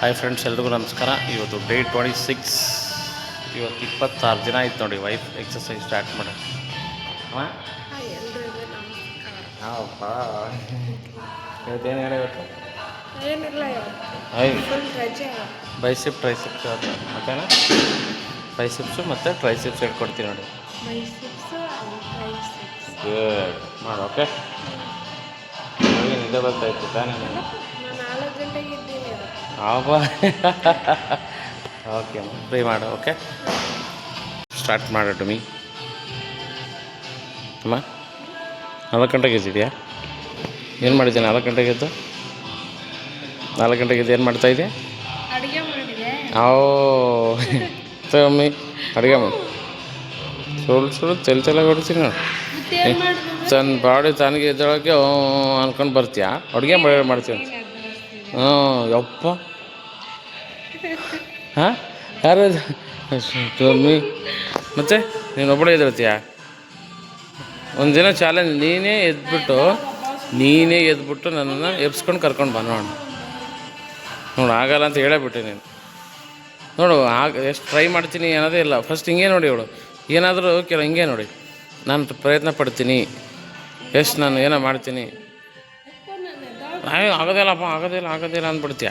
Hi friends ಎಲ್ರಿಗೂ ನಮಸ್ಕಾರ. ಇವತ್ತು ಡೇ ಟ್ವೆಂಟಿ ಸಿಕ್ಸ್ ಇವತ್ತು ಇಪ್ಪತ್ತಾರು ದಿನ ಆಯ್ತು ನೋಡಿ ವೈಫ್ ಎಕ್ಸಸೈಸ್ ಸ್ಟಾರ್ಟ್ ಮಾಡಿ ಇವತ್ತೇನು ಹೇಳಿ ಇವತ್ತು? ಬೈಸಿಪ್ ಟ್ರೈಸಿಪ್ಸ್ ಇವತ್ತು ಬೈಸಿಪ್ಸು ಮತ್ತು ಟ್ರೈಸಿಪ್ಸ್ ಹೇಳ್ಕೊಡ್ತೀನಿ ನೋಡಿ. ಗುಡ್ ಮಾಡು ಓಕೆ ನಿದ್ದೆ ಬರ್ತಾಯಿತ್ತು ತಾನೇ? ಓಕೆ ಫ್ರೀ ಮಾಡು ಓಕೆ ಸ್ಟಾರ್ಟ್ ಮಾಡು ಟುಮಿ ಅಮ್ಮ ನಾಲ್ಕು ಗಂಟೆಗೆ ಇದ್ದಿದ್ಯಾ ಏನು ಮಾಡಿದ್ದೆ ನಾಲ್ಕು ಗಂಟೆಗೆ ಎದ್ದು? ನಾಲ್ಕು ಗಂಟೆಗೆ ಎದ್ದು ಏನು ಮಾಡ್ತಾ ಮಾಡಿದೆ ಓ ಮಮ್ಮಿ ಅಡುಗೆ ಮಾಡಿ. ಸುಳ್ಳು ಸುಳ್ಳು ತೆಲ್ ತೆಲ ಹೊಡ್ತೀನಿ ನೋಡಿ ತನ್ನ ಬಾಡಿ ತನಗೆ ಎದ್ದೊಳಕ್ಕೆ ಅನ್ಕೊಂಡು ಬರ್ತೀಯಾ? ಅಡುಗೆ ಮಾಡಿ ಮಾಡ್ತೀನಿ. ಯಪ್ಪ. ಹಾಂ? ಯಾರು? ಮತ್ತೆ, ನೀನು ಒಬ್ಬಳೇ ಎದ್ರತೀಯ ಒಂದಿನ ಚಾಲೆಂಜ್ ನೀನೇ ಎದ್ಬಿಟ್ಟು ನೀನೇ ಎದ್ಬಿಟ್ಟು ನನ್ನನ್ನು ಎಬ್ಸ್ಕೊಂಡು ಕರ್ಕೊಂಡು ಬಾ ನೋಡು. ನೋಡು, ಆಗಲ್ಲ ಅಂತ ಹೇಳೇಬಿಟ್ಟೆ ನೀನು. ನೋಡು, ಆಗ, ಎಷ್ಟು ಟ್ರೈ ಮಾಡ್ತೀನಿ ಅನ್ನೋದೇ ಇಲ್ಲ. ಫಸ್ಟ್ ಹಿಂಗೆ ನೋಡಿ ಅವಳು. ಏನಾದರೂ ಕೆಲ ಹಿಂಗೆ ನೋಡಿ. ನಾನು ಪ್ರಯತ್ನ ಪಡ್ತೀನಿ. ಎಷ್ಟು ನಾನು ಏನೋ ಮಾಡ್ತೀನಿ. ಅಯ್ಯೋ ಆಗೋದಿಲ್ಲಪ್ಪ, ಆಗೋದಿಲ್ಲ ಆಗೋದಿಲ್ಲ ಅಂದ್ಬಿಡ್ತೀಯ.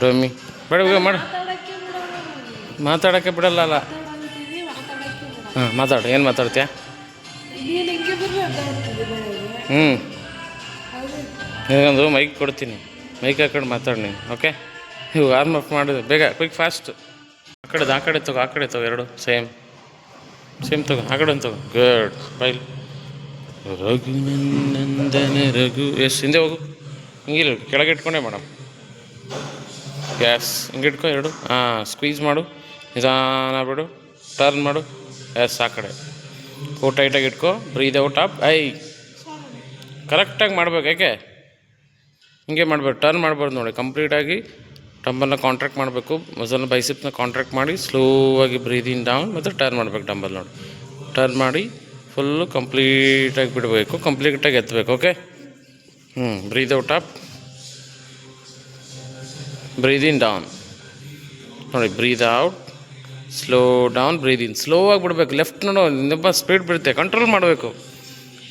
ಡೊಮ್ಮಿ ಬೇಡ ಮಾಡ. ಮಾತಾಡೋಕ್ಕೆ ಬಿಡಲ್ಲ ಅಲ್ಲ. ಹಾಂ, ಮಾತಾಡು, ಏನು ಮಾತಾಡ್ತೀಯ? ಹ್ಞೂ ನಿನಗೊಂದು ಮೈಕ್ ಕೊಡ್ತೀನಿ. ಮೈಕ್ ಹಾಕೊಂಡು ಮಾತಾಡಿ ನೀನು ಓಕೆ ಇವು ಆರ್ಮ್ ಅಪ್ ಮಾಡಿದ್ರು ಬೇಗ ಕ್ವಿಕ್ ಫಾಸ್ಟ್ ಆ ಕಡೆದು ಆ ಕಡೆ ತಗೋ, ಆ ಕಡೆ ತಗೋ, ಎರಡು ಸೇಮ್ ಸೇಮ್ ತಗೋ, ಆ ಕಡೆ ತಗೋ. ಗುಡ್ ಬೈಲ್ ರಘು ನಂದನ ರಘು ಎಸ್ ಹಿಂದೆ ಹೋಗು. ಹಿಂಗಿಲ್ಲ ಕೆಳಗೆ ಇಟ್ಕೊಂಡೆ ಮೇಡಮ್. ಗ್ಯಾಸ್ ಹಿಂಗೆ ಇಟ್ಕೊ, ಎರಡು. ಹಾಂ ಸ್ಕ್ವೀಸ್ ಮಾಡು. ನಿಧಾನ ಬಿಡು. ಟರ್ನ್ ಮಾಡು. ಎಸ್ ಆ ಕಡೆ. ಕೋ ಟೈಟಾಗಿ ಇಟ್ಕೋ. ಬ್ರೀದ್ ಔಟ್ ಅಪ್ ಐ ಕರೆಕ್ಟಾಗಿ ಮಾಡ್ಬೇಕು ಯಾಕೆ ಹಿಂಗೆ ಮಾಡ್ಬೇಕು ಟರ್ನ್ ಮಾಡ್ಬಾರ್ದು ನೋಡಿ. ಕಂಪ್ಲೀಟಾಗಿ ಡಂಬಲ್ನ ಕಾಂಟ್ರಾಕ್ಟ್ ಮಾಡಬೇಕು. ಮಸಲ್ನ ಬೈಸಿಪ್ನ ಕಾಂಟ್ರಾಕ್ಟ್ ಮಾಡಿ ಸ್ಲೋ ಆಗಿ ಬ್ರೀದಿಂಗ್ ಡೌನ್ ಮತ್ತು ಟರ್ನ್ ಮಾಡ್ಬೇಕು ಡಂಬಲ್ ನೋಡಿ. ಟರ್ನ್ ಮಾಡಿ ಫುಲ್ಲು ಕಂಪ್ಲೀಟಾಗಿ ಬಿಡಬೇಕು. ಕಂಪ್ಲೀಟಾಗಿ ಎತ್ತಬೇಕು ಓಕೆ ಹ್ಞೂ breathe out up breathe in down ನೋಡಿ breathe out slow down breathe in slow ಆಗಿ ಬಿಡಬೇಕು. ಲೆಫ್ಟ್ ನೋಡು ತುಂಬ ಸ್ಪೀಡ್ ಬಿಡುತ್ತೆ ಕಂಟ್ರೋಲ್ ಮಾಡಬೇಕು.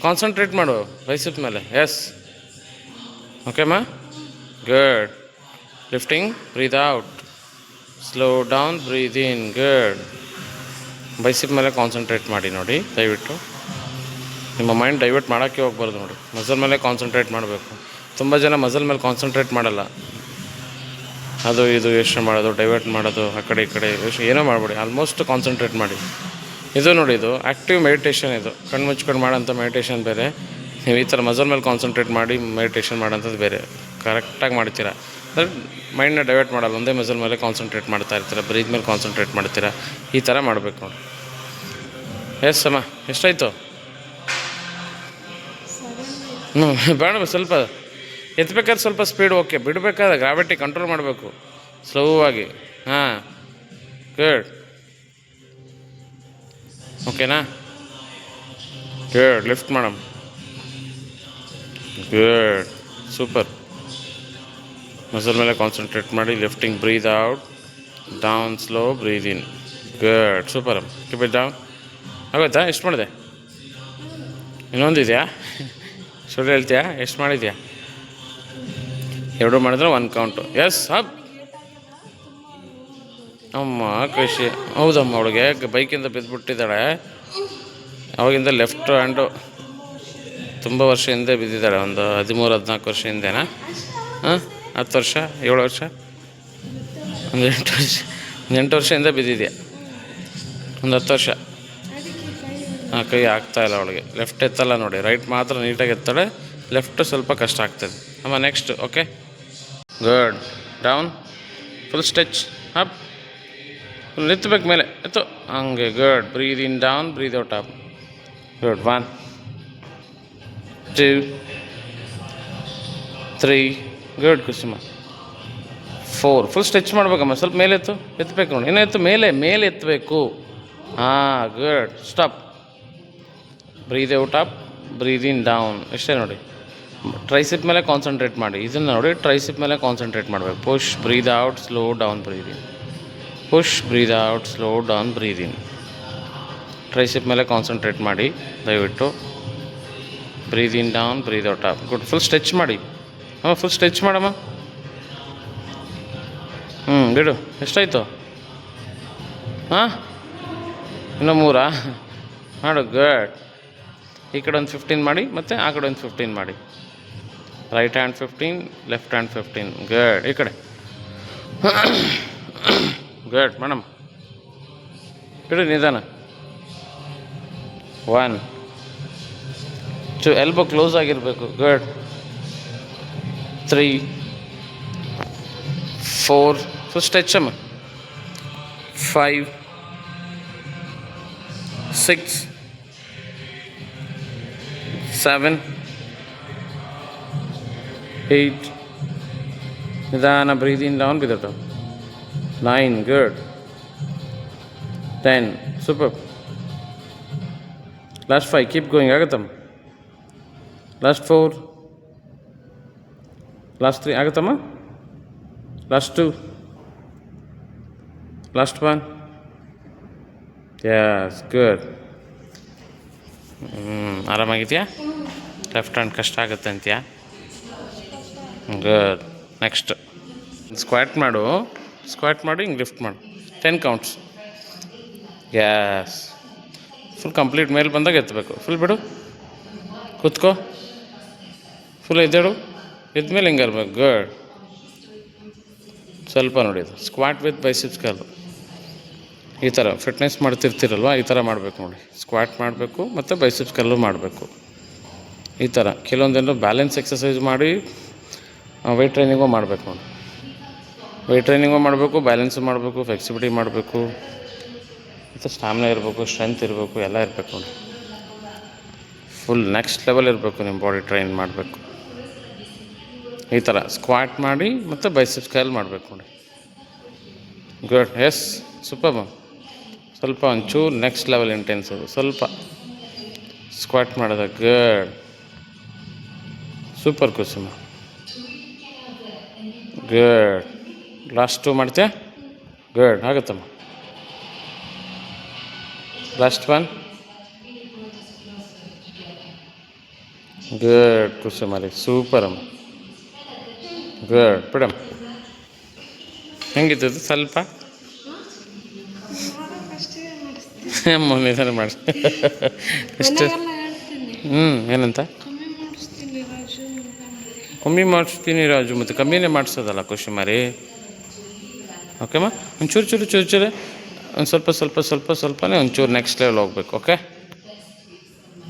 ಕಾನ್ಸಂಟ್ರೇಟ್ ಮಾಡು ಬೈಸಿಪ್ ಮೇಲೆ. Yes ಓಕೆಮ್ಮ good lifting breathe out slow down breathe in good bicep ಮೇಲೆ ಕಾನ್ಸಂಟ್ರೇಟ್ ಮಾಡಿ ನೋಡಿ, ದಯವಿಟ್ಟು. ನಿಮ್ಮ ಮೈಂಡ್ ಡೈವರ್ಟ್ ಮಾಡೋಕ್ಕೆ ಹೋಗ್ಬಾರ್ದು ನೋಡಿ ಮಸಲ್ ಮೇಲೆ ಕಾನ್ಸಂಟ್ರೇಟ್ ಮಾಡಬೇಕು. ತುಂಬ ಜನ ಮಸಲ್ ಮೇಲೆ ಕಾನ್ಸಂಟ್ರೇಟ್ ಮಾಡಲ್ಲ. ಅದು ಇದು, ಯೋಚನೆ ಮಾಡೋದು ಡೈವರ್ಟ್ ಮಾಡೋದು, ಆ ಕಡೆ ಈ ಕಡೆ ಯೋಚನೆ ಏನೋ ಮಾಡಬೇಡಿ. ಆಲ್ಮೋಸ್ಟ್ ಕಾನ್ಸಂಟ್ರೇಟ್ ಮಾಡಿ. ಇದು ನೋಡಿ, ಇದು ಆ್ಯಕ್ಟಿವ್ ಮೆಡಿಟೇಷನ್ ಇದು. ಕಣ್ಣು ಮುಚ್ಕೊಂಡು ಮಾಡೋಂಥ ಮೆಡಿಟೇಷನ್ ಬೇರೆ. ನೀವು ಈ ಥರ ಮಸಲ್ ಮೇಲೆ ಕಾನ್ಸಂಟ್ರೇಟ್ ಮಾಡಿ ಮೆಡಿಟೇಷನ್ ಮಾಡೋಂಥದ್ದು ಬೇರೆ. ಕರೆಕ್ಟಾಗಿ ಮಾಡ್ತೀರಾ. ಅಂದರೆ ಮೈಂಡ್ನ ಡೈವರ್ಟ್ ಮಾಡಲ್ಲ. ಒಂದೇ ಮಸಲ್ ಮೇಲೆ ಕಾನ್ಸಂಟ್ರೇಟ್ ಮಾಡ್ತಾ ಇರ್ತೀರ. ಬ್ರೀತ್ ಮೇಲೆ ಕಾನ್ಸಂಟ್ರೇಟ್ ಮಾಡ್ತೀರಾ. ಈ ಥರ ಮಾಡಬೇಕು ನೋಡಿ ಎಸ್ ಅಮ್ಮ, ಎಷ್ಟಾಯಿತು? ಹ್ಞೂ ಬೇಡ ಸ್ವಲ್ಪ ಎತ್ತಬೇಕಾದ್ರೆ ಸ್ವಲ್ಪ ಸ್ಪೀಡ್ ಓಕೆ ಬಿಡಬೇಕಾದ್ರೆ ಗ್ರಾವಿಟಿ ಕಂಟ್ರೋಲ್ ಮಾಡಬೇಕು. ಸ್ಲೋ ಆಗಿ. ಹಾಂ ಗುಡ್ ಓಕೆನಾ good lift madam good super muscle ಮೇಲೆ ಕಾನ್ಸಂಟ್ರೇಟ್ ಮಾಡಿ lifting breathe out down slow breathe in good super keep it down ಆಗೋಯ್ತಾ? ಎಷ್ಟು ಮಾಡಿದೆ? ಇನ್ನೊಂದು ಇದೆಯಾ? ಸುಳ್ಳು ಹೇಳ್ತೀಯಾ? ಎಷ್ಟು ಮಾಡಿದ್ಯಾ? ಎರಡು ಮಾಡಿದ್ರೆ ಒನ್ ಕೌಂಟು ಎಸ್ ಹಬ್ ಅಮ್ಮ ಕೃಷಿ ಹೌದಮ್ಮ, ಅವಳಿಗೆ ಬೈಕಿಂದ ಬಿದ್ದುಬಿಟ್ಟಿದ್ದಾಳೆ ಅವಾಗಿಂದ ಲೆಫ್ಟ್ ಹ್ಯಾಂಡು ತುಂಬ ವರ್ಷ ಹಿಂದೆ ಬಿದ್ದಿದ್ದಾಳೆ. ಒಂದು ಹದಿಮೂರು, ಹದಿನಾಲ್ಕು ವರ್ಷ ಹಿಂದೆನಾ? ಹಾಂ? ಹತ್ತು ವರ್ಷ? ಏಳು ವರ್ಷ? ಒಂದು ಎಂಟು ವರ್ಷ. ಒಂದು ಎಂಟು ವರ್ಷ ಹಿಂದೆ ಬಿದ್ದಿದ್ಯಾ? ಒಂದು ಹತ್ತು ವರ್ಷ. ಹಾಂ ಕೈ ಇಲ್ಲ ಅವಳಿಗೆ. ಲೆಫ್ಟ್ ಎತ್ತಲ್ಲ ನೋಡಿ. ರೈಟ್ ಮಾತ್ರ ನೀಟಾಗಿ ಎತ್ತಾಳೆ. ಲೆಫ್ಟ್ ಸ್ವಲ್ಪ ಕಷ್ಟ ಆಗ್ತದೆ. ಅಮ್ಮ next okay good down full stretch up full ನಿತ್ತಬೇಕು ಮೇಲೆ. ಎತ್ತು. ಹಂಗೆ good breathe in down breathe out up good one two three good Kusuma four full stretch ಮಾಡ್ಬೇಕಮ್ಮ. ಸ್ವಲ್ಪ ಮೇಲೆ ಎತ್ತು. ಎತ್ತಬೇಕು ನೋಡಿ. ಇನ್ನೂ ಎತ್ತು. ಮೇಲೆ ಮೇಲೆ ಎತ್ತಬೇಕು. ಹಾಂ good stop breathe out up breathe down. ಇಷ್ಟೇ ನೋಡಿ. ಟ್ರೈಸಿಪ್ ಮೇಲೆ ಕಾನ್ಸಂಟ್ರೇಟ್ ಮಾಡಿ. ಇದನ್ನು ನೋಡಿ, ಟ್ರೈಸಿಪ್ ಮೇಲೆ ಕಾನ್ಸಂಟ್ರೇಟ್ ಮಾಡಬೇಕು. Push breathe out slow down breathe in push breathe out slow down breathe in tricep ಮೇಲೆ ಕಾನ್ಸಂಟ್ರೇಟ್ ಮಾಡಿ. ದಯವಿಟ್ಟು. Breathe down breathe out up good full stretch ಮಾಡಿ. ಅಮ್ಮ ಫುಲ್ ಸ್ಟ್ರೆಚ್ ಮಾಡಮ್ಮ. ಹ್ಞೂ ಬಿಡು. ಎಷ್ಟಾಯಿತು? ಹಾಂ? ಇನ್ನೂ ಮೂರಾ? ಮಾಡು ಗುಡ್ ಈ ಕಡೆ ಒಂದು ಫಿಫ್ಟೀನ್ ಮಾಡಿ, ಮತ್ತು ಆ ಕಡೆ ಒಂದು ಫಿಫ್ಟೀನ್ ಮಾಡಿ. Right hand fifteen left hand fifteen good ಈ ಕಡೆ. ಗಡ್ ಮೇಡಮ್ ಬಿಡು ನಿಧಾನ. ಒನ್ ಟು ಎಲ್ಬೋ ಕ್ಲೋಸ್ ಆಗಿರಬೇಕು. Good three four stretch um five six seven eight ನಿಧಾನ breathing down ಬಿದ್ದಟ nine good ten super last five keep going ಆಗುತ್ತಮ್ಮ last four last three ಆಗುತ್ತಮ್ಮ last two last one yes good ಹ್ಞೂ ಆರಾಮಾಗಿದೆಯಾ left hand ಕಷ್ಟ ಆಗುತ್ತೆ ಅಂತೀಯಾ? Good next squat ಮಾಡು. Squat ಮಾಡು, ಹಿಂಗೆ lift ಮಾಡು. ಟೆನ್ ಕೌಂಟ್ಸ್ ಗ್ಯಾಸ್ ಫುಲ್ ಕಂಪ್ಲೀಟ್ ಮೇಲೆ ಬಂದಾಗ ಎತ್ತಬೇಕು. ಫುಲ್ ಬಿಡು. ಕೂತ್ಕೋ. ಫುಲ್ ಎದ್ದೇಳು. ಎದ್ಮೇಲೆ ಹಿಂಗೆ ಇರ್ಬೇಕು ಗುಡ್ ಸ್ವಲ್ಪ ನೋಡಿ ಇದು. ಸ್ಕ್ವಾಟ್ ವಿತ್ ಬೈಸಿಪ್ಸ್ ಕರ್ಲ್ ಈ ಥರ ಫಿಟ್ನೆಸ್ ಮಾಡ್ತಿರ್ತೀರಲ್ವ? ಈ ಥರ ಮಾಡಬೇಕು ನೋಡಿ. ಸ್ಕ್ವಾಟ್ ಮಾಡಬೇಕು ಮತ್ತು ಬೈಸಿಪ್ಸ್ ಕಲ್ಲು ಮಾಡಬೇಕು. ಈ ಥರ. ಕೆಲವೊಂದೇನು ಬ್ಯಾಲೆನ್ಸ್ ಎಕ್ಸಸೈಸ್ ಮಾಡಿ ವೆಯ್ಟ್ ಟ್ರೈನಿಂಗು ಮಾಡಬೇಕು. ನೋಡಿ ವೆಯ್ಟ್ ಟ್ರೈನಿಂಗು ಮಾಡಬೇಕು ಬ್ಯಾಲೆನ್ಸು ಮಾಡಬೇಕು ಫ್ಲೆಕ್ಸಿಬಿಲಿಟಿ ಮಾಡಬೇಕು. ಮತ್ತು ಸ್ಟಾಮಿನಾ ಇರಬೇಕು ಸ್ಟ್ರೆಂತ್ ಇರಬೇಕು, ಎಲ್ಲ ಇರಬೇಕು. ನೋಡಿ ಫುಲ್ ನೆಕ್ಸ್ಟ್ ಲೆವೆಲ್ ಇರಬೇಕು ನಿಮ್ಮ ಬಾಡಿ ಟ್ರೈನ್ ಮಾಡಬೇಕು. ಈ ಥರ ಸ್ಕ್ವಾಟ್ ಮಾಡಿ ಮತ್ತು ಬೈಸಿಪ್ಸ್ ಕೈಯಲ್ಲಿ ಮಾಡಬೇಕು. ನೋಡಿ ಗುಡ್ ಎಸ್ ಸೂಪರ್ ಸ್ವಲ್ಪ ಒಂಚೂರು ನೆಕ್ಸ್ಟ್ ಲೆವೆಲ್ ಇಂಟೆನ್ಸ್ ಸ್ವಲ್ಪ ಸ್ಕ್ವಾಟ್ ಮಾಡೋದ. Good super Kusuma good last two ಮಾಡ್ತೀಯಾ? ಗುಡ್ ಆಗುತ್ತಮ್ಮ ಲಾಸ್ಟ್ ಒನ್ ಗುಡ್ ರೀ ಸೂಪರ್ ಅಮ್ಮ. ಗುಡ್ ಬಿಡಮ್ಮ. ಹೆಂಗಿತ್ತು ಸ್ವಲ್ಪ? ಮೊನ್ನೆ ಮಾಡಿಸ್ತೀನಿ ಅಮ್ಮ ನಿಧಾನ ಮಾಡಿ. ಎಷ್ಟು ಹ್ಞೂ ಏನಂತ ಕಮ್ಮಿ ಮಾಡಿಸ್ತೀನಿ ರಾಜು ಅಂತ ಅಂದೆ. ಕಮ್ಮಿ ಮಾಡಿಸ್ತೀನಿ ರಾಜು, ಮತ್ತು ಕಮ್ಮಿನೇ ಮಾಡಿಸೋದಲ್ಲ ಖುಷಿ ಮರಿ. ಓಕೆಮ್ಮ ಒಂಚೂರು, ಚೂರು ಚೂರು ಚೂರು. ಒಂದು ಸ್ವಲ್ಪ ಸ್ವಲ್ಪ ಸ್ವಲ್ಪ, ಸ್ವಲ್ಪನೇ ಒಂಚೂರು ನೆಕ್ಸ್ಟ್ ಲೆವೆಲ್ ಹೋಗ್ಬೇಕು ಓಕೆ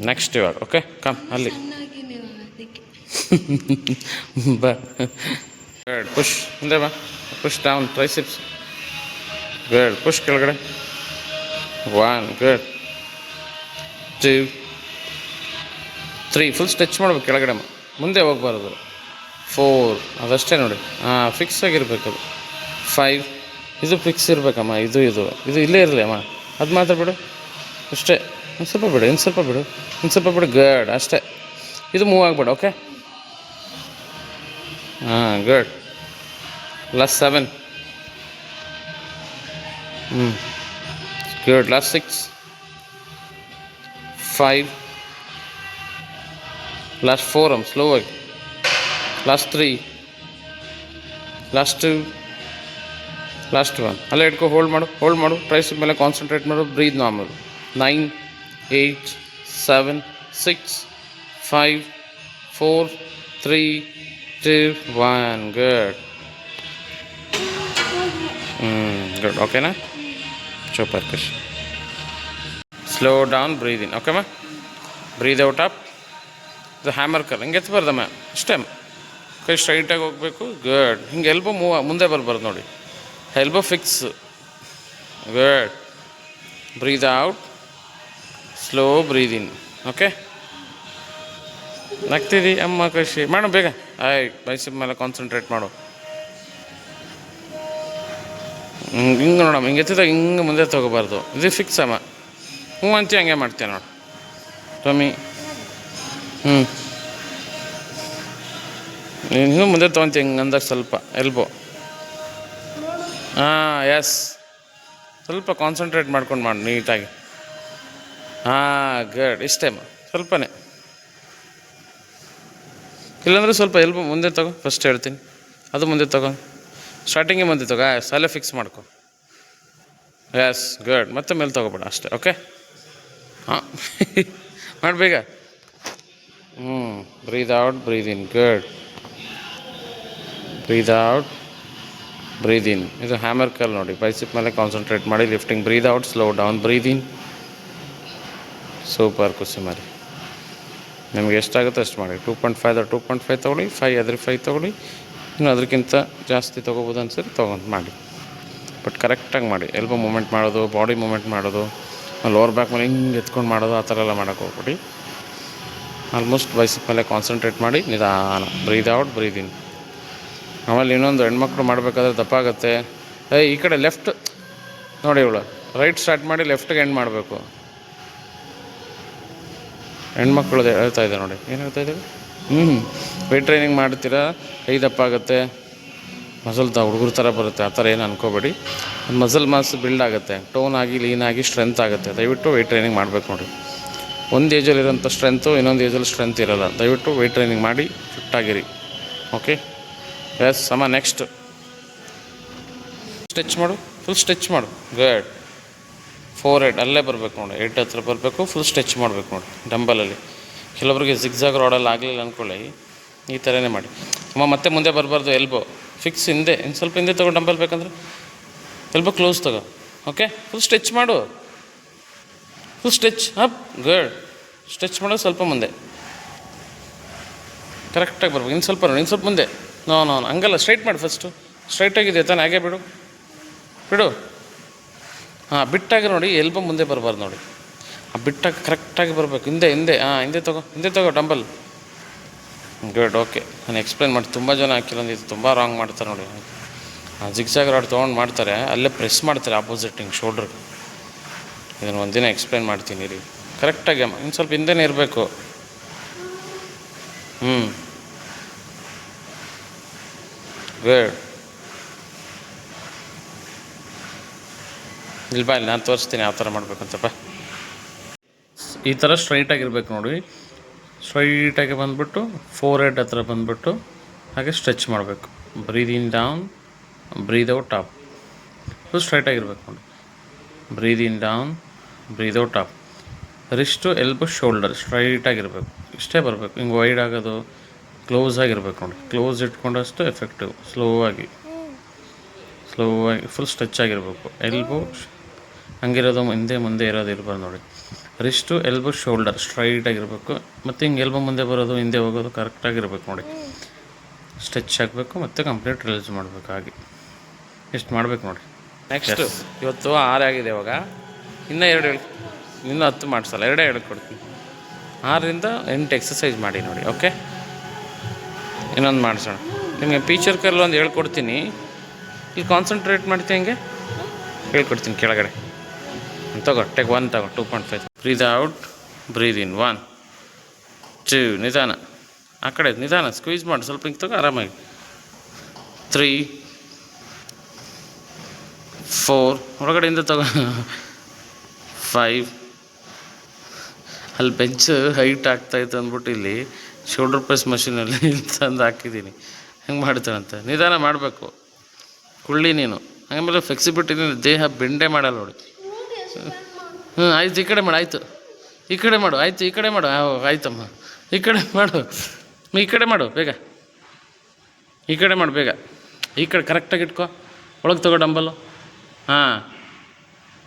ನೆಕ್ಸ್ಟ್ ಇವಾಗ ಓಕೆ ಕಮ್ ಅಲ್ಲಿ. ಬಾ. ಗುಡ್ ಪುಷ್ ಹಿಂದೆ ಬಾ. Push down triceps good push ಕೆಳಗಡೆ. One good two three full stretch ಮಾಡ್ಬೇಕು ಕೆಳಗಡೆ ಮುಂದೆ ಹೋಗ್ಬಾರ್ದು. ಫೋರ್ ಅದಷ್ಟೇ ನೋಡಿ. ಹಾಂ ಫಿಕ್ಸ್ ಆಗಿರಬೇಕದು ಫೈವ್ ಇದು ಫಿಕ್ಸ್ ಇರಬೇಕಮ್ಮ, ಇದು ಇದು. ಇದು ಇಲ್ಲೇ ಇರಲಿ ಅಮ್ಮ. ಅದು ಮಾತ್ರ ಬಿಡು. ಅಷ್ಟೇ. ಒಂದು ಸ್ವಲ್ಪ ಬಿಡು ಇನ್ನು ಸ್ವಲ್ಪ ಬಿಡು. ಇನ್ನು ಸ್ವಲ್ಪ ಬಿಡು ಗಡ್ ಅಷ್ಟೇ. ಇದು ಮೂವ್ ಆಗ್ಬೇಡ ಓಕೆ ಹಾಂ ಗಡ್ ಲಾಸ್ಟ್ ಸೆವೆನ್ ಹ್ಞೂ good last six five last four um slow ಆಗಿ. Last three last two last one ಅಲ್ಲೇ ಇಟ್ಕೊ ಹೋಲ್ಡ್ ಮಾಡು ಹೋಲ್ಡ್ ಮಾಡು. ಪ್ರೈಸ್ ಮೇಲೆ ಕಾನ್ಸಂಟ್ರೇಟ್ ಮಾಡು breathe normal nine eight seven six five four three two one good good ಓಕೆನಾ super ಖುಷಿ slow down breathe in ma'am breathe out up ಇದು hammer curl ಹಿಂಗೆ ಎತ್ತಬಾರ್ದಮ್ಮ ಅಷ್ಟೇ ಕೈ ಸ್ಟ್ರೈಟಾಗಿ ಹೋಗಬೇಕು. ಗುಡ್ ಹಿಂಗೆ ಎಲ್ಬೋ ಮೂವ್ ಮುಂದೆ ಬರ್ಬಾರ್ದು ನೋಡಿ. Elbow fix good breathe out slow breathe okay ನಗ್ತಿದಿ? ಅಮ್ಮ ಕೃಷಿ. ಮಾಡು ಬೇಗ. ಆಯ್ ಬೈಸಿಪ್ ಮೇಲೆ ಕಾನ್ಸಂಟ್ರೇಟ್ ಮಾಡು. ಹಿಂಗೆ ನೋಡಮ್ಮ. ಹಿಂಗೆ ಎತ್ತಿದಾಗ ಹಿಂಗೆ ಮುಂದೆ ತೊಗೋಬಾರ್ದು. ಇದು ಫಿಕ್ಸ್ ಅಮ್ಮ. ಹ್ಞೂ ಅಂತೀವಿ ಹಂಗೆ ಮಾಡ್ತೀಯ ನೋಡು. ಟೊಮಿ. ಹ್ಞೂ ನೀನು ಇನ್ನೂ ಮುಂದೆ ಹಿಂಗೆ ಅಂದಾಗ ಸ್ವಲ್ಪ ಎಲ್ಬೋ ಹಾಂ ಎಸ್ ಸ್ವಲ್ಪ ಕಾನ್ಸಂಟ್ರೇಟ್ ಮಾಡ್ಕೊಂಡು ಮಾಡಿ ನೀಟಾಗಿ. ಹಾಂ ಗಡ್ ಇಷ್ಟೇ ಮಾ, ಸ್ವಲ್ಪನೇ. ಇಲ್ಲಾಂದ್ರೆ ಸ್ವಲ್ಪ ಎಲ್ಬೋ ಮುಂದೆ ತಗೋ ಫಸ್ಟ್ ಹೇಳ್ತೀನಿ. ಅದು ಮುಂದೆ ತಗೋ. ಸ್ಟಾರ್ಟಿಂಗೇ ಮುಂದೆ ತಗೋ. ಎಸ್ ಅಲ್ಲೇ ಫಿಕ್ಸ್ ಮಾಡ್ಕೊ. ಎಸ್ ಗುಡ್ ಮತ್ತೆ ಮೇಲೆ ತಗೋಬೇಡ ಅಷ್ಟೇ ಓಕೆ ಹಾಂ. ಮಾಡಬೇಗ? ಹ್ಞೂ breathe out breathe in good breathe out breathe in ಇದು ಹ್ಯಾಮರ್ ಕಲ್ ನೋಡಿ. ಬೈಸಿಪ್ ಮೇಲೆ ಕಾನ್ಸಂಟ್ರೇಟ್ ಮಾಡಿ lifting breathe out slow down breathe in super ಖುಷಿ ಮಾರಿ. ನಿಮ್ಗೆ ಎಷ್ಟಾಗುತ್ತೆ ಅಷ್ಟು ಮಾಡಿ. Two point five two point five ತೊಗೊಳ್ಳಿ ಫೈವ್ ಅದ್ರ ಫೈವ್ ತೊಗೊಳ್ಳಿ. ಇನ್ನು ಅದಕ್ಕಿಂತ ಜಾಸ್ತಿ ತೊಗೋಬೋದು ಅನ್ಸರಿ ತೊಗೊಂಡು ಮಾಡಿ. ಬಟ್ ಕರೆಕ್ಟಾಗಿ ಮಾಡಿ. ಎಲ್ಬೋ ಮೂಮೆಂಟ್ ಮಾಡೋದು ಬಾಡಿ ಮೂಮೆಂಟ್ ಮಾಡೋದು ಲೋವರ್ ಬ್ಯಾಕ್ ಮೇಲೆ ಹಿಂಗೆ ಎತ್ಕೊಂಡು ಮಾಡೋದು, ಆ ಥರ ಎಲ್ಲ ಮಾಡೋಕ್ಕೆ ಹೋಗ್ಬಿಡಿ. ಆಲ್ಮೋಸ್ಟ್ ಬೈಸಿಪ್ ಮೇಲೆ ಕಾನ್ಸಂಟ್ರೇಟ್ ಮಾಡಿ, ನಿಧಾನ. ಬ್ರೀದ್ ಔಟ್ ಬ್ರೀದ್ ಇನ್ ಆಮೇಲೆ ಇನ್ನೊಂದು ಹೆಣ್ಮಕ್ಳು ಮಾಡಬೇಕಾದ್ರೆ ದಪ್ಪ ಆಗುತ್ತೆ ಏ, ಈ ಕಡೆ ಲೆಫ್ಟ್ ನೋಡಿ ಇವಳು ರೈಟ್ ಸ್ಟಾರ್ಟ್ ಮಾಡಿ ಲೆಫ್ಟ್ಗೆ ಎಂಡ್ ಮಾಡಬೇಕು. ಹೆಣ್ಮಕ್ಳು ಹೇಳ್ತಾ ಇದೆ ನೋಡಿ, ಏನು ಹೇಳ್ತಾ ಇದ್ದೀವಿ ಹ್ಞೂ ವೆಯ್ಟ್ ಟ್ರೈನಿಂಗ್ ಮಾಡ್ತೀರಾ? ಕೈ ದಪ್ಪ ಆಗುತ್ತೆ ಮಸಲ್ ತ ಹುಡುಗರ ಥರ ಬರುತ್ತೆ, ಆ ಥರ ಏನು ಅನ್ಕೋಬೇಡಿ. ಮಸಲ್ ಮಾಸ್ ಬಿಲ್ಡ್ ಆಗುತ್ತೆ ಟೋನ್ ಆಗಿ ಲೀನ್ ಆಗಿ ಸ್ಟ್ರೆಂತ್ ಆಗುತ್ತೆ. ದಯವಿಟ್ಟು ವೆಯ್ಟ್ ಟ್ರೈನಿಂಗ್ ಮಾಡಬೇಕು ನೋಡಿ. ಒಂದು ಏಜಲ್ಲಿ ಇರೋಂಥ ಸ್ಟ್ರೆಂತು ಇನ್ನೊಂದು ಏಜಲ್ಲಿ ಸ್ಟ್ರೆಂತ್ ಇರೋಲ್ಲ. ದಯವಿಟ್ಟು ವೆಯ್ಟ್ ಟ್ರೈನಿಂಗ್ ಮಾಡಿ ಫಿಟ್ಟಾಗಿರಿ ಓಕೆ ಎಸ್ ಸಮ ನೆಕ್ಸ್ಟ್ ಸ್ಟಿಚ್ ಮಾಡು ಫುಲ್ ಸ್ಟಿಚ್ ಮಾಡು. ಗುಡ್ ಫೋರ್ ಏಟ್ ಅಲ್ಲೇ ಬರಬೇಕು ನೋಡಿ. ಏಟ್ ಹತ್ರ ಬರಬೇಕು ಫುಲ್ ಸ್ಟ್ರೆಚ್ ಮಾಡಬೇಕು ನೋಡಿ ಡಂಬಲಲ್ಲಿ ಕೆಲವರಿಗೆ ಜಿಗ್ಜಾಗ್ ರಾಡಲ್ಲಿ ಆಗಲಿಲ್ಲ ಅಂದ್ಕೊಳ್ಳಿ ಈ ಥರನೇ ಮಾಡಿ. ಅಮ್ಮ, ಮತ್ತೆ ಮುಂದೆ ಬರಬಾರ್ದು ಎಲ್ಬೋ ಫಿಕ್ಸ್ ಹಿಂದೆ ಇನ್ನು ಸ್ವಲ್ಪ ಹಿಂದೆ ತೊಗೊಂಡು ಡಂಬಲ್ ಬೇಕಂದ್ರೆ. ಎಲ್ಬೋ ಕ್ಲೋಸ್ ತಗೋ. ಓಕೆ ಫುಲ್ ಸ್ಟ್ರೆಚ್ ಮಾಡು. Full stretch up good stretch ಮಾಡೋದು ಸ್ವಲ್ಪ ಮುಂದೆ. ಕರೆಕ್ಟಾಗಿ ಬರ್ಬೇಕು. ಇನ್ನು ಸ್ವಲ್ಪ ನೋಡಿ ಇನ್ನು ಸ್ವಲ್ಪ ಮುಂದೆ. ನೋ ನೋ ಹಂಗಲ್ಲ. ಸ್ಟ್ರೈಟ್ ಮಾಡಿ ಫಸ್ಟು ಸ್ಟ್ರೈಟಾಗಿದೆ ತಾನೆ. ಹಾಗೆ ಬಿಡು. ಬಿಡು. ಹಾಂ, ಬಿಟ್ಟಾಗಿ ನೋಡಿ ಎಲ್ಬೋ ಮುಂದೆ ಬರಬಾರ್ದು ನೋಡಿ. ಆ ಬಿಟ್ಟಾಗಿ ಕರೆಕ್ಟಾಗಿ ಬರಬೇಕು. ಹಿಂದೆ ಹಿಂದೆ. ಹಾಂ, ಹಿಂದೆ ತಗೋ. ಹಿಂದೆ ತಗೋ ಡಂಬಲ್ ಗುಡ್ ಓಕೆ ನಾನು ಎಕ್ಸ್ಪ್ಲೇನ್ ಮಾಡಿ. ತುಂಬ ಜನ ಕೆಲವೊಂದು ಇದು ತುಂಬ ರಾಂಗ್ ಮಾಡ್ತಾರೆ ನೋಡಿ. ಆ ಜಿಗ್ಸಾಗ್ ರಾಡ್ ತೊಗೊಂಡು ಮಾಡ್ತಾರೆ. ಅಲ್ಲೇ ಪ್ರೆಸ್ ಮಾಡ್ತಾರೆ ಆಪೋಸಿಟ್ ಹಿಂಗೆ ಶೋಲ್ಡ್ರಿಗೆ ಇದನ್ನು ಒಂದಿನ ಎಕ್ಸ್ಪ್ಲೇನ್ ಮಾಡ್ತೀನಿ ರೀ. ಕರೆಕ್ಟಾಗಿ ಅಮ್ಮ. ಇನ್ನು ಸ್ವಲ್ಪ ಹಿಂದೆನೇ ಇರಬೇಕು. ಹ್ಞೂ ಗುಡ್ ಇಲ್ಲಿ ಬಾ ಇಲ್ಲಿ ನಾನು ತೋರಿಸ್ತೀನಿ ಯಾವ ಥರ ಅಂತಪ್ಪ ಈ ಥರ ಸ್ಟ್ರೈಟಾಗಿರ್ಬೇಕು ನೋಡಿ. ಸ್ಟ್ರೈಟಾಗಿ ಬಂದುಬಿಟ್ಟು ಫೋರ್ ಹೆಡ್ ಹತ್ರ ಬಂದುಬಿಟ್ಟು, ಹಾಗೆ ಸ್ಟ್ರೆಚ್ ಮಾಡಬೇಕು. Breathe in down breathe out top full ಸ್ಟ್ರೈಟಾಗಿರ್ಬೇಕು ನೋಡಿ. Breathe in down breathe out top wrist elbow shoulder ಸ್ಟ್ರೈಟಾಗಿರ್ಬೇಕು ಇಷ್ಟೇ ಬರಬೇಕು. ಹಿಂಗೆ ವೈಡ್ ಆಗೋದು ಕ್ಲೋಸ್ ಆಗಿರ್ಬೇಕು ನೋಡಿ. ಕ್ಲೋಸ್ ಇಟ್ಕೊಂಡಷ್ಟು ಎಫೆಕ್ಟಿವ್ ಸ್ಲೋ ಆಗಿ. ಸ್ಲೋ ಆಗಿ ಫುಲ್ ಸ್ಟ್ರೆಚ್ ಆಗಿರಬೇಕು. ಎಲ್ಬೋ ಹಂಗಿರೋದು ಹಿಂದೆ ಮುಂದೆ ಇರೋದು ಇರ್ಬಾರ್ದು ನೋಡಿ. ರಿಸ್ಟು ಎಲ್ಬೋ ಶೋಲ್ಡರ್ ಸ್ಟ್ರೈಟ್ ಆಗಿರಬೇಕು. ಮತ್ತು ಹಿಂಗೆ ಎಲ್ಬೋ ಮುಂದೆ ಬರೋದು ಹಿಂದೆ ಹೋಗೋದು ಕರೆಕ್ಟಾಗಿರ್ಬೇಕು ನೋಡಿ. ಸ್ಟ್ರೆಚ್ ಆಗಬೇಕು ಮತ್ತು ಕಂಪ್ಲೀಟ್ ರಿಲೀಸ್ ಮಾಡಬೇಕು ಹಾಗೆ. ಎಷ್ಟು ಮಾಡಬೇಕು ನೋಡಿ. ನೆಕ್ಸ್ಟ್ ಇವತ್ತು ಆರು ಆಗಿದೆ ಇವಾಗ. ಇನ್ನೂ ಎರಡು ಹೇಳಿ ಇನ್ನೂ ಹತ್ತು ಮಾಡಿಸಲ್ಲ. ಎರಡೇ ಹೇಳ್ಕೊಡ್ತೀನಿ. ಆರರಿಂದ ಎಂಟು ಎಕ್ಸಸೈಸ್ ಮಾಡಿ ನೋಡಿ ಓಕೆ ಇನ್ನೊಂದು ಮಾಡಿಸೋಣ ನಿಮಗೆ ಪೀಚರ್ ಕರ್ಲ್ ಒಂದು ಹೇಳ್ಕೊಡ್ತೀನಿ. ಇಲ್ಲಿ ಕಾನ್ಸಂಟ್ರೇಟ್ ಮಾಡ್ತೀನಿ ಹಂಗೆ? ಹೇಳ್ಕೊಡ್ತೀನಿ ಕೆಳಗಡೆ. ತಗೋ ಟೆಕ್ ಒನ್ ತಗೋ two point five breathe out breathe in one two ನಿಧಾನ. ಆ ಕಡೆ ನಿಧಾನ ಸ್ಕ್ವೀಸ್ ಮಾಡಿ. ಸ್ವಲ್ಪ ಹಿಂಗೆ ತಗೋ, ಆರಾಮಾಗಿ. ತ್ರೀ ಫೋರ್ ಒಳಗಡೆಯಿಂದ ತಗೋ. ಫೈವ್ ಅಲ್ಲಿ ಬೆಂಚ್ ಹೈಟ್ ಆಗ್ತಾಯಿತ್ತು ಅಂದ್ಬಿಟ್ಟು ಇಲ್ಲಿ ಶೋಲ್ಡರ್ ಪ್ರೆಸ್ ಮಷೀನಲ್ಲಿ ತಂದು ಹಾಕಿದ್ದೀನಿ. ಹೆಂಗೆ ಮಾಡ್ತಾನಂತ? ನಿಧಾನ ಮಾಡಬೇಕು. ಕುಳ್ಳಿ ನೀನು. ಆಮೇಲೆ ಫ್ಲೆಕ್ಸಿಬಿಲಿಟಿ ದೇಹ ಬೆಂಡೆ ಮಾಡಲ್ಲ ನೋಡಿ. ಹ್ಞೂ ಆಯ್ತು, ಈ ಕಡೆ ಮಾಡು, ಆಯಿತು. ಈ ಕಡೆ ಮಾಡು, ಆಯಿತು, ಈ ಕಡೆ ಮಾಡು. ಆಯ್ತಮ್ಮ. ಈ ಕಡೆ ಮಾಡು. ಈ ಕಡೆ ಮಾಡು, ಬೇಗ. ಈ ಕಡೆ ಮಾಡು, ಬೇಗ. ಈ ಕಡೆ ಕರೆಕ್ಟಾಗಿ ಇಟ್ಕೋ. ಒಳಗೆ ತಗೋ ಡಂಬಲ್ಲು ಹಾಂ.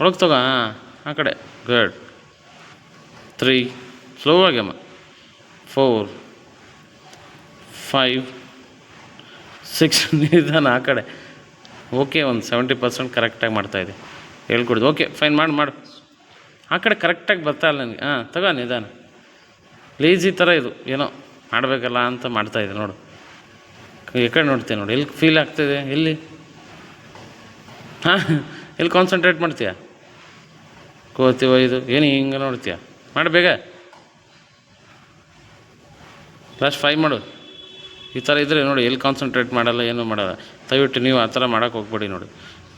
ಒಳಗೆ ತಗೋ, ಹಾಂ. ಆ ಕಡೆ. ಗುಡ್ ತ್ರೀ ಸ್ಲೋ ಆಗ್ಯಮ್ಮ ಫೋರ್ ಫೈವ್ ಸಿಕ್ಸ್ ನಿಧಾನ ಆ ಕಡೆ. ಓಕೆ ಒಂದು ಸೆವೆಂಟಿ ಪರ್ಸೆಂಟ್ ಕರೆಕ್ಟಾಗಿ ಮಾಡ್ತಾಯಿದ್ದೆ ಹೇಳ್ಕೊಡ್ದು. ಓಕೆ ಫೈನ್ ಮಾಡಿ, ಮಾಡು. ಆ ಕಡೆ ಕರೆಕ್ಟಾಗಿ ಬರ್ತಾ ಇಲ್ಲ ನನಗೆ. ಹಾಂ, ತಗೋ ನಿಧಾನ. ಲೇಜಿ ಥರ ಇದು. ಏನೋ ಮಾಡಬೇಕಲ್ಲ ಅಂತ ಮಾಡ್ತಾಯಿದ್ದೆ ನೋಡು. ಈ ಕಡೆ ನೋಡ್ತೀನಿ ನೋಡಿ. ಎಲ್ಲಿ ಫೀಲ್ ಆಗ್ತಿದೆ ಎಲ್ಲಿ? ಹಾಂ, ಎಲ್ಲಿ ಕಾನ್ಸಂಟ್ರೇಟ್ ಮಾಡ್ತೀಯ? ಕೋತಿವ ಇದು ಏನು ಹಿಂಗೆ ನೋಡ್ತೀಯ? ಮಾಡಿ ಬೇಗ. ಲಾಸ್ಟ್ ಫೈವ್ ಮಾಡು. ಈ ಥರ ಇದ್ದರೆ ನೋಡಿ, ಎಲ್ಲಿ ಕಾನ್ಸಂಟ್ರೇಟ್ ಮಾಡಲ್ಲ, ಏನೂ ಮಾಡಲ್ಲ. ದಯವಿಟ್ಟು ನೀವು ಆ ಥರ ಮಾಡೋಕ್ಕೆ ಹೋಗ್ಬೇಡಿ ನೋಡಿ.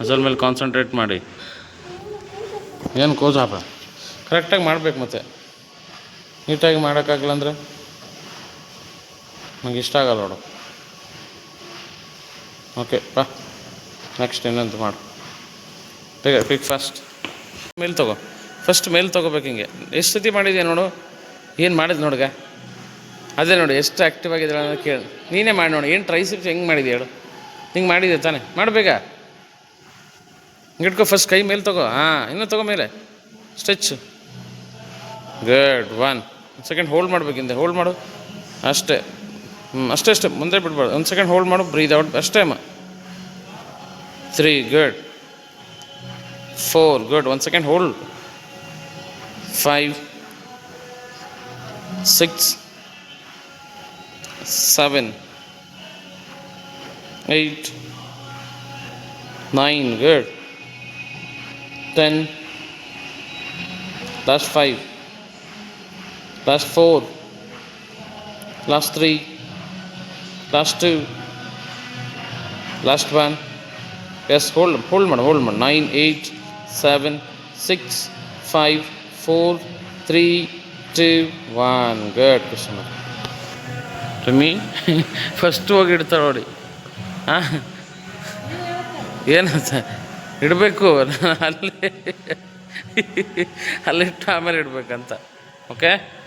ಮಸಲ್ ಮೇಲೆ ಕಾನ್ಸಂಟ್ರೇಟ್ ಮಾಡಿ. ಏನು ಕೋಜಾಪ ಕರೆಕ್ಟಾಗಿ ಮಾಡಬೇಕು ಮತ್ತೆ. ನೀಟಾಗಿ ಮಾಡೋಕ್ಕಾಗಲ್ಲ ಅಂದರೆ ನಂಗೆ ಇಷ್ಟ ಆಗಲ್ಲ ನೋಡು. ಓಕೆ ಬಾ. ನೆಕ್ಸ್ಟ್ ಇನ್ನೊಂದು ಮಾಡು. ಬೇಗ ಪಿಕ್ ಫಸ್ಟ್ ಮೇಲ್ ತಗೋ. ಫಸ್ಟ್ ಮೇಲ್ ತಗೋಬೇಕು ಹಿಂಗೆ. ಎಷ್ಟು ಸತಿ ಮಾಡಿದ್ಯಾ ನೋಡು? ಏನು ಮಾಡಿದ್ ನೋಡ್ಗ? ಅದೇ ನೋಡಿ, ಎಷ್ಟು ಆ್ಯಕ್ಟಿವ್ ಆಗಿದ್ದಾಳೆ ಅನ್ನೋದು ಕೇಳಿ. ನೀನೇ ಮಾಡಿ ನೋಡಿ, ಏನು ಟ್ರೈಸಿಪ್ಸ್ ಹೆಂಗೆ ಮಾಡಿದೆ ಹೇಳು. ಹಿಂಗೆ ಮಾಡಿದೆ ತಾನೇ. ಮಾಡಬೇಕಾ? ಇಟ್ಕೋ ಫಸ್ಟ್ ಕೈ ಮೇಲೆ ತಗೋ. ಹಾಂ, ಇನ್ನೂ ತಗೋ ಮೇಲೆ. Stretch good one second hold ಮಾಡ್ಬೇಕಿಂದ hold ಮಾಡು. ಅಷ್ಟೇ. ಹ್ಞೂ ಅಷ್ಟೇ ಅಷ್ಟೇ. ಮುಂದೆ ಬಿಡ್ಬಾರ್ದು. ಒಂದು ಸೆಕೆಂಡ್ ಹೋಲ್ಡ್ ಮಾಡು. ಬ್ರೀದ್ ಔಟ್ ಅಷ್ಟೇ ಅಮ್ಮ. ತ್ರೀ ಗುಡ್ ಫೋರ್ ಗುಡ್ ಒಂದು second hold five six seven, eight, nine. Good. Ten. Last five. Last four. Last three. Last two. Last one. Yes, hold, hold, madam, hold, madam. Nine, eight, seven, six, five, four, three, two, one. Good, Krishna. ರಮ್ಮಿ first ಹೋಗಿ ಇಡ್ತಾರೆ ನೋಡಿ. ಹಾಂ ಏನಂತ? ಇಡಬೇಕು. ಅಲ್ಲಿ ಅಲ್ಲಿಟ್ಟು ಆಮೇಲೆ ಇಡಬೇಕಂತ. Okay